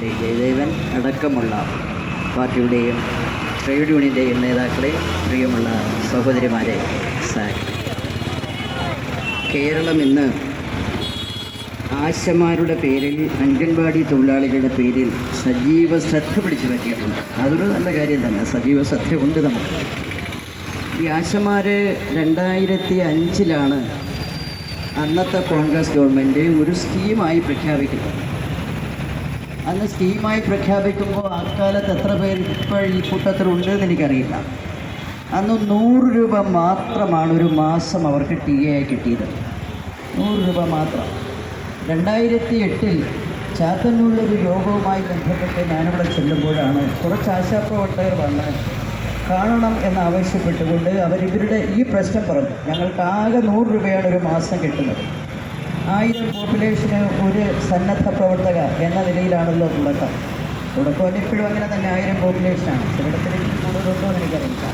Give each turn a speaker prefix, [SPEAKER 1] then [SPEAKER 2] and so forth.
[SPEAKER 1] ജയദേവൻ അടക്കമുള്ള പാർട്ടിയുടെയും ട്രേഡ് യൂണിയന്റെയും നേതാക്കളെ പ്രിയമുള്ള സഹോദരിമാരെ സാർ കേരളം ഇന്ന് ആശമാരുടെ പേരിൽ അംഗൻവാടി തൊഴിലാളികളുടെ പേരിൽ സജീവ ശ്രദ്ധ പിടിച്ചു പറ്റിയിട്ടുണ്ട്. അതൊരു നല്ല കാര്യം തന്നെ. സജീവ ശ്രദ്ധ ഉണ്ട് നമുക്ക്. ഈ ആശമാർ രണ്ടായിരത്തി അഞ്ചിലാണ് അന്നത്തെ കോൺഗ്രസ് ഗവൺമെന്റ് ഒരു സ്കീമായി പ്രഖ്യാപിക്കുന്നത്. അന്ന് സ്കീമായി പ്രഖ്യാപിക്കുമ്പോൾ അക്കാലത്ത് എത്ര പേർ ഇപ്പോൾ ഈ കൂട്ടത്തിലുണ്ട് എന്ന് എനിക്കറിയില്ല. അന്ന് നൂറ് രൂപ മാത്രമാണ് ഒരു മാസം അവർക്ക് ടി എ കിട്ടിയത്. നൂറ് രൂപ മാത്രം. രണ്ടായിരത്തി എട്ടിൽ ചാത്തന്നൂരിലൊരു രോഗവുമായി ബന്ധപ്പെട്ട് ഞാനിവിടെ ചെല്ലുമ്പോഴാണ് കുറച്ച് ആശാപ്രവർത്തകർ വന്ന് കാണണം എന്ന് ആവശ്യപ്പെട്ടുകൊണ്ട് അവരിവരുടെ ഈ പ്രശ്നം പറഞ്ഞു. ഞങ്ങൾക്ക് ആകെ നൂറ് രൂപയാണ് ഒരു മാസം കിട്ടുന്നത്. ആയിരം പോപ്പുലേഷന് ഒരു സന്നദ്ധ പ്രവർത്തക എന്ന നിലയിലാണല്ലോ തുടക്കം. തുടക്കം ഇപ്പോഴും അങ്ങനെ തന്നെ ആയിരം പോപ്പുലേഷനാണ് ചിലയിടത്തിൽ കൂടുതലുണ്ടോ എന്ന് എനിക്കറിയില്ല.